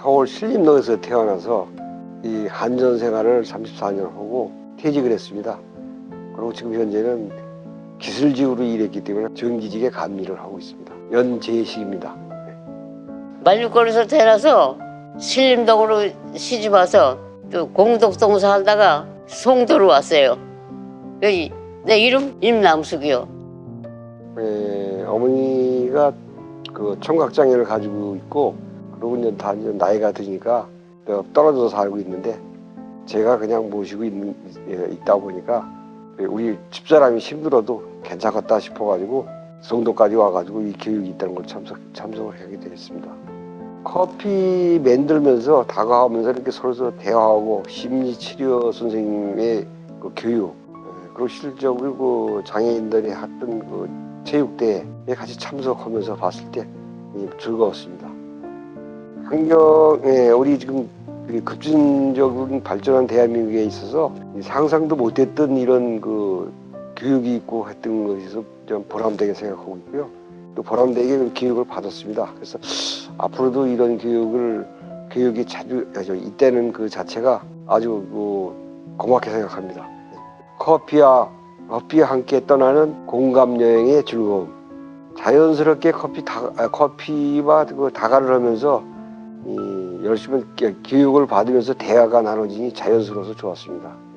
서울 신림동에서 태어나서 이 한전 생활을 34년 하고 퇴직을 했습니다. 그리고 지금 현재는 기술직으로 일했기 때문에 정기직에 감리를 하고 있습니다. 연재식입니다. 말죽거리에서 태어나서 신림동으로 시집 와서 또 공덕동 살다가 송도로 왔어요. 여기 내 이름 임남숙이요. 에, 어머니가 그 청각장애를 가지고 있고 다 이제 나이가 드니까 떨어져서 살고 있는데 제가 그냥 모시고 있는, 예, 있다 보니까 우리 집사람이 힘들어도 괜찮겠다 싶어가지고 송도까지 와가지고 이 교육이 있다는 걸 참석, 참석을 하게 되었습니다. 커피 만들면서 다가가면서 이렇게 서로 서로 대화하고 심리치료 선생님의 그 교육 예, 그리고 실적으로 그 장애인들이 했던 그 체육대회에 같이 참석하면서 봤을 때 예, 즐거웠습니다. 환경에 우리 지금 그 급진적인 발전한 대한민국에 있어서 상상도 못했던 이런 그 교육이 있고 했던 것에서 좀 보람되게 생각하고 있고요. 또 보람되게 그 교육을 받았습니다. 그래서 앞으로도 이런 교육을 교육이 자주 이때는 그 자체가 아주 그 고맙게 생각합니다. 커피와 커피와 함께 떠나는 공감 여행의 즐거움. 자연스럽게 커피 다, 아, 커피와 그 다가를 하면서 이 열심히 기- 교육을 받으면서 대화가 나눠지니 자연스러워서 좋았습니다.